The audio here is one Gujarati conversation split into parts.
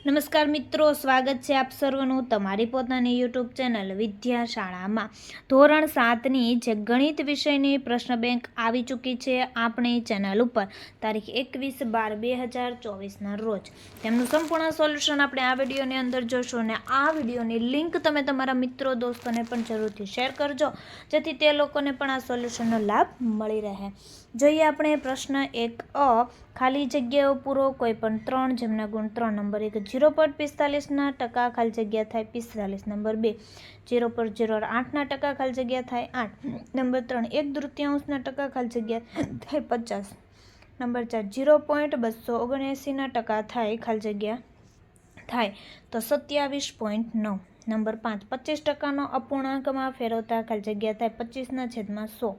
નમસ્કાર મિત્રો, સ્વાગત છે આપ સર્વનું તમારી પોતાની યુટ્યુબ ચેનલ વિદ્યાશાળામાં. ધોરણ સાતની જે ગણિત વિષયની પ્રશ્ન બેંક આવી ચૂકી છે આપણી ચેનલ ઉપર, તારીખ એકવીસ બાર બે હજાર ચોવીસના રોજ. તેમનું સંપૂર્ણ સોલ્યુશન આપણે આ વિડીયોની અંદર જોશું અને આ વિડીયોની લિંક તમે તમારા મિત્રો, દોસ્તોને પણ જરૂરથી શેર કરજો, જેથી તે લોકોને પણ આ સોલ્યુશનનો લાભ મળી રહે. જોઈએ આપણે પ્રશ્ન એક અ ખાલી જગ્યાઓ પૂરો, કોઈ પણ ત્રણ, જેમના ગુણ ત્રણ નંબર એક, જીરો પોઈન્ટ પિસ્તાલીસના ટકા ખાલી જગ્યા થાય પિસ્તાલીસ, નંબર બે, જીરો પોઈન્ટ જીરો આઠના ટકા ખાલી જગ્યા થાય આઠ, નંબર ત્રણ, એક તૃતીયાંશના ટકા ખાલી જગ્યા થાય પચાસ, નંબર ચાર, જીરો પોઈન્ટ બસો ઓગણએંસીના ટકા થાય ખાલી જગ્યા થાય તો સત્યાવીસ પોઈન્ટ નવ, નંબર પાંચ, પચીસ ટકાનો અપૂર્ણાંકમાં ફેરવતા ખાલી જગ્યા થાય પચીસના છેદમાં સો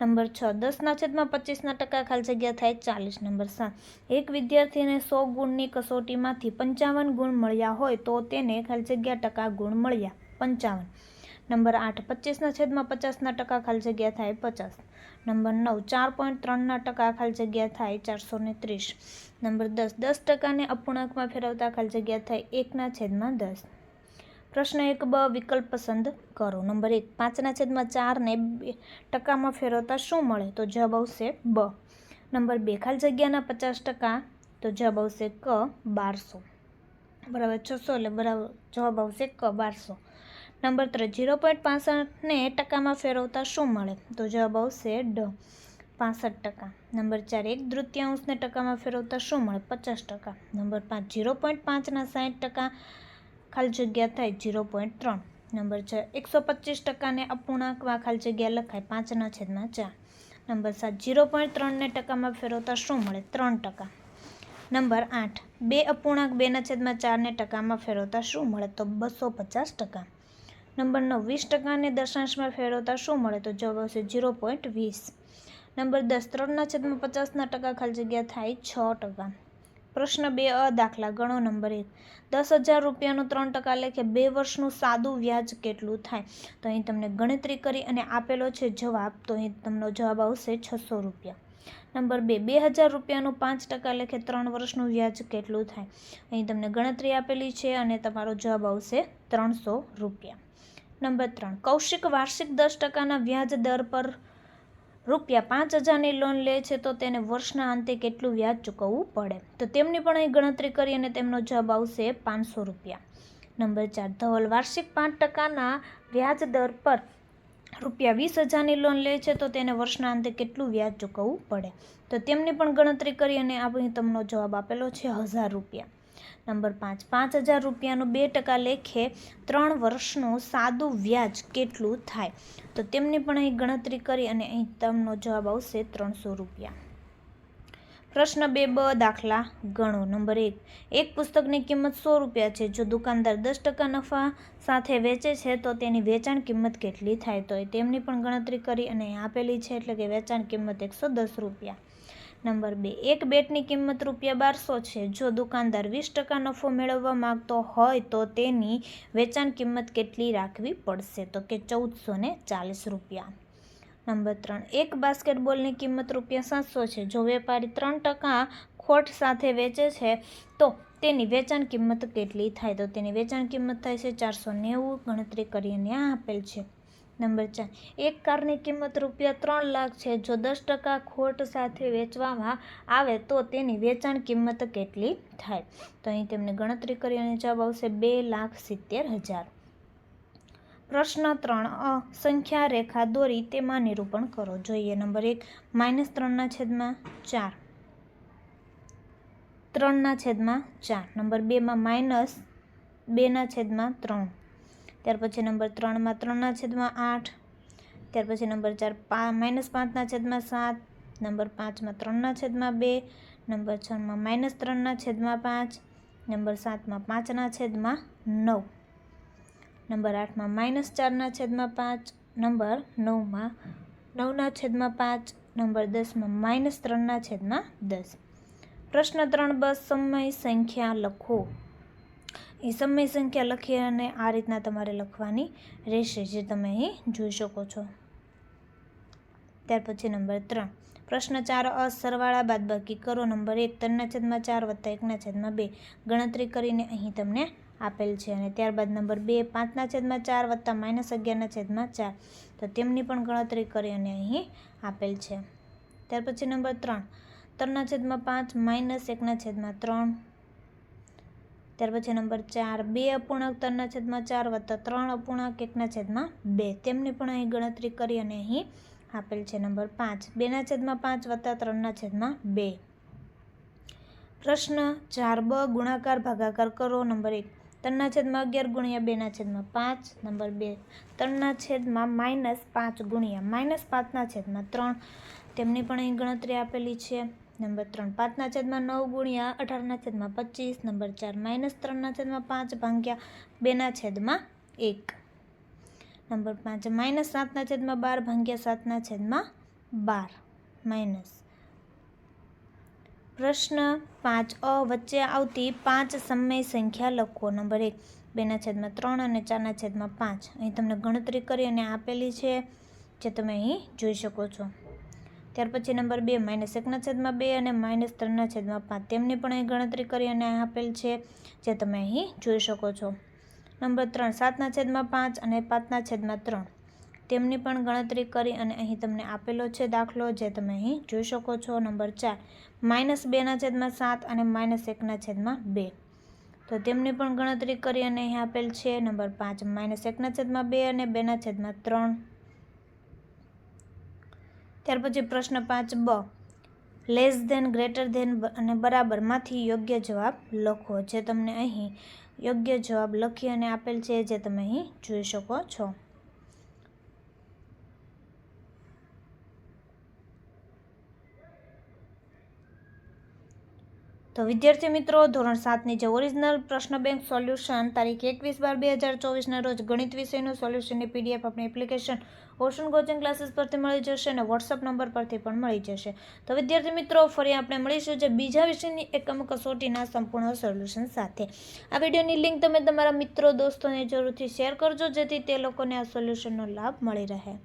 નંબર છ, દસના છેદમાં પચીસના ટકા ખાલી જગ્યા થાય ચાલીસ, નંબર સાત. એક વિદ્યાર્થીને સો ગુણની કસોટીમાંથી પંચાવન ગુણ મળ્યા હોય તો તેને ખાલી જગ્યા ટકા ગુણ મળ્યા, પંચાવન. નંબર આઠ, પચીસના છેદમાં પચાસના ટકા ખાલી જગ્યા થાય પચાસ. નંબર નવ, ચાર પોઈન્ટ ત્રણના ટકા ખાલી જગ્યા થાય ચારસો ને ત્રીસ. નંબર દસ દસ ટકાને અપૂર્ણાંકમાં ફેરવતા ખાલી જગ્યા થાય એકના છેદમાં દસ. પ્રશ્ન એક, બ, વિકલ્પ પસંદ કરો. નંબર એક, પાંચના છેદમાં ચારને બે ટકામાં ફેરવતા શું મળે? તો જવાબ આવશે બ. નંબર બે, ખાલી જગ્યાના પચાસ ટકા, તો જવાબ આવશે ક, બારસો. બરાબર છસો, એટલે બરાબર જવાબ આવશે ક, બારસો. નંબર ત્રણ જીરો પોઈન્ટ પાસઠને ટકામાં ફેરવતા શું મળે? તો જવાબ આવશે ડ, પાસઠ ટકા. નંબર ચાર, એક તૃતીયાંશને ટકામાં ફેરવતા શું મળે? પચાસ ટકા. નંબર પાંચ જીરો પોઈન્ટ પાંચના સાઠ ટકા ખાલી જગ્યા થાય ઝીરો પોઈન્ટ ત્રણ. નંબર છ, એકસો પચીસ ટકાને અપૂર્ણાંકમાં ખાલી જગ્યા લખાય પાંચના છેદમાં ચાર. નંબર સાત, જીરો પોઈન્ટ ત્રણને ટકામાં ફેરવતા શું મળે? ત્રણ ટકા. નંબર આઠ, બે અપૂર્ણાંક બેના છેદમાં ચારને ટકામાં ફેરવતા શું મળે? તો બસો પચાસ ટકા. નંબર નવ, વીસ ટકાને દશાંશમાં ફેરવતા શું મળે? તો જવાબ આવશે ઝીરો પોઈન્ટ વીસ. નંબર દસ, ત્રણના છેદમાં પચાસના ટકા ખાલી જગ્યા થાય છ ટકા. પ્રશ્ન બે, અ, દાખલા. ગણો નંબર એક. દસ હજાર રૂપિયાનું ત્રણ ટકા લેખે બે વર્ષનું સાદું વ્યાજ કેટલું થાય? તો અહીં તમને ગણતરી કરી અને આપેલો છે જવાબ. તો અહીં તમને જવાબ આવશે છસો રૂપિયા. નંબર બે. બે હજાર રૂપિયાનું પાંચ ટકા લેખે ત્રણ વર્ષનું વ્યાજ કેટલું થાય? અહીં તમને ગણતરી આપેલી છે અને તમારો જવાબ આવશે ત્રણસો રૂપિયા. નંબર ત્રણ. કૌશિક વાર્ષિક દસ ટકાના વ્યાજ દર પર રૂપિયા પાંચ હજારની લોન લે છે તો તેને વર્ષના અંતે કેટલું વ્યાજ ચૂકવવું પડે? તો તેમની પણ અહીં ગણતરી કરી અને તેમનો જવાબ આવશે પાંચસો રૂપિયા. નંબર ચાર, ધવલ વાર્ષિક પાંચ ટકાના વ્યાજ દર પર રૂપિયા વીસ હજારની લોન લે છે, તો તેને વર્ષના અંતે કેટલું વ્યાજ ચૂકવવું પડે? તો તેમની પણ ગણતરી કરી અને આપણે તમને જવાબ આપેલો છે હજાર રૂપિયા. નંબર પાંચ પાંચ હજાર રૂપિયાનું બે ટકા લેખે ત્રણ વર્ષનું સાદું વ્યાજ કેટલું થાય? તો તેમની પણ અહીં ગણતરી કરી અને અહીં તમનો જવાબ આવશે ત્રણસો રૂપિયા. પ્રશ્ન બે બ દાખલા ગણો. નંબર એક એક પુસ્તકની કિંમત સો રૂપિયા છે. જો દુકાનદાર દસ ટકા નફા સાથે વેચે છે, તો તેની વેચાણ કિંમત કેટલી થાય? તો તેમની પણ ગણતરી કરી અને આપેલી છે, એટલે કે વેચાણ કિંમત એકસો દસ રૂપિયા. નંબર બે, એક બેટની કિંમત રૂપિયા બારસો છે. જો દુકાનદાર વીસ ટકા નફો મેળવવા માગતો હોય, તો તેની વેચાણ કિંમત કેટલી રાખવી પડશે? તો કે ચૌદસો ચાલીસ રૂપિયા. નંબર ત્રણ. એક બાસ્કેટબોલની કિંમત રૂપિયા સાતસો છે. જો વેપારી ત્રણ ટકા ખોટ સાથે વેચે છે, તો તેની વેચાણ કિંમત કેટલી થાય? તો તેની વેચાણ કિંમત થાય છે ચારસો નેવું, ગણતરી કરીને આ આપેલ છે. નંબર ચાર. એક કારની કિંમત રૂપિયા ત્રણ લાખ છે. જો દસ ટકા ખોટ સાથે વેચવામાં આવે, તો તેની વેચાણ કિંમત કેટલી થાય? તો અહીં તેમને ગણતરી કરી અને જવાબ આવશે બે લાખ સિત્તેર હજાર. પ્રશ્ન ત્રણ, અ, સંખ્યા રેખા દોરી તેમાં નિરૂપણ કરો. જોઈએ નંબર એક, માઇનસ ત્રણના છેદમાં ચાર. ત્રણના છેદમાં ચાર. નંબર બેમાં માઇનસ બેના છેદમાં ત્રણ. ત્યાર પછી નંબર ત્રણમાં ત્રણના છેદમાં આઠ. ત્યાર પછી નંબર ચાર, પા, માઇનસ પાંચના છેદમાં સાત. નંબર પાંચમાં ત્રણના છેદમાં બે. નંબર છમાં માઇનસ ત્રણના છેદમાં પાંચ. નંબર સાતમાં પાંચના છેદમાં નવ. નંબર આઠમાં માઇનસ ચારના છેદમાં પાંચ, નંબર નવમાં નવના છેદમાં પાંચ, નંબર દસમાં માઇનસ ત્રણના છેદમાં દસ. પ્રશ્ન ત્રણ બસ સમય સંખ્યા લખો. એ સમય સંખ્યા લખી અને આ રીતના તમારે લખવાની રહેશે જે તમે અહીં જોઈ શકો છો. ત્યાર પછી નંબર ત્રણ. પ્રશ્ન ચાર અ સરવાળા બાદબાકી કરો. નંબર એક, ત્રણના છેદમાં ચાર વત્તા એકના છેદમાં બે. ગણતરી કરીને અહીં તમને આપેલ છે અને ત્યારબાદ નંબર બે, પાંચના છેદમાં ચાર વત્તા માઇનસ અગિયારના છેદમાં ચાર. તો તેમની પણ ગણતરી કરી અને અહીં આપેલ છે. ત્યાર પછી નંબર ત્રણ, ત્રણના છેદમાં પાંચ માઇનસ એકના છેદમાં ત્રણ. ત્યાર પછી નંબર ચાર, બે અપૂર્ણાંક ત્રણના છેદમાં ચાર વત્તા ત્રણ અપૂર્ણાંક એકના છેદમાં બે. તેમની પણ અહીં ગણતરી કરી અને અહીં આપેલ છે નંબર પાંચ, બેના છેદમાં પાંચ વત્તા ત્રણના છેદમાં બે. પ્રશ્ન ચાર બ ગુણાકાર ભાગાકાર કરો નંબર એક. ત્રણના છેદમાં અગિયાર ગુણ્યા બેના છેદમાં પાંચ, નંબર બે ત્રણના છેદમાં માઇનસ પાંચ ગુણ્યા માઇનસ પાંચના છેદમાં ત્રણ. તેમની પણ અહીં ગણતરી આપેલી છે. નંબર ત્રણ, પાંચના છેદમાં નવ ગુણ્યા અઢારના છેદમાં પચીસ, નંબર ચાર માઇનસ ત્રણના છેદમાં પાંચ ભાગ્યા બેના છેદમાં એક. નંબર પાંચ, માઇનસ સાતના છેદમાં બાર ભાગ્યા સાતના છેદમાં બાર, માઇનસ પ્રશ્ન પાંચ અ વચ્ચે આવતી પાંચ સમય સંખ્યા લખો. નંબર એક, બેના છેદમાં ત્રણ અને ચારના છેદમાં પાંચ. અહીં તમને ગણતરી કરી અને આપેલી છે જે તમે અહીં જોઈ શકો છો. ત્યાર પછી નંબર બે, માઇનસ એકના છેદમાં બે અને માઇનસ ત્રણના છેદમાં પાંચ. તેમની પણ અહીં ગણતરી કરી અને આપેલ છે જે તમે અહીં જોઈ શકો છો. નંબર ત્રણ, સાતના છેદમાં પાંચ અને પાંચના છેદમાં ત્રણ. તેમની પણ ગણતરી કરી અને અહીં તમને આપેલો છે દાખલો જે તમે અહીં જોઈ શકો છો. નંબર ચાર, માઇનસ બેના છેદમાં સાત અને માઇનસ એકના છેદમાં બે. તો તેમની પણ ગણતરી કરી અને અહીં આપેલ છે. નંબર પાંચ, માઇનસ એકના છેદમાં બે અને બેના છેદમાં ત્રણ. ત્યાર પછી પ્રશ્ન પાંચ, બ, લેસ ધેન, ગ્રેટર ધેન અને બરાબરમાંથી યોગ્ય જવાબ લખો, જે તમને અહીં યોગ્ય જવાબ લખી અને આપેલ છે, જે તમે અહીં જોઈ શકો છો. તો વિદ્યાર્થી મિત્રો, ધોરણ સાતની જે ઓરિજિનલ પ્રશ્ન બેંક સોલ્યુશન તારીખ એકવીસ બાર બે હજાર ચોવીસના રોજ ગણિત વિષયનું સોલ્યુશનની પીડીએફ આપણી એપ્લિકેશન ઓશન કોચિંગ ક્લાસીસ પરથી મળી જશે અને વોટ્સઅપ નંબર પરથી પણ મળી જશે. તો વિદ્યાર્થી મિત્રો, ફરી આપણે મળીશું જે બીજા વિષયની એકમ કસોટીના સંપૂર્ણ સોલ્યુશન સાથે. આ વિડીયોની લિંક તમે તમારા મિત્રો, દોસ્તોને જરૂરથી શેર કરજો, જેથી તે લોકોને આ સોલ્યુશનનો લાભ મળી રહે.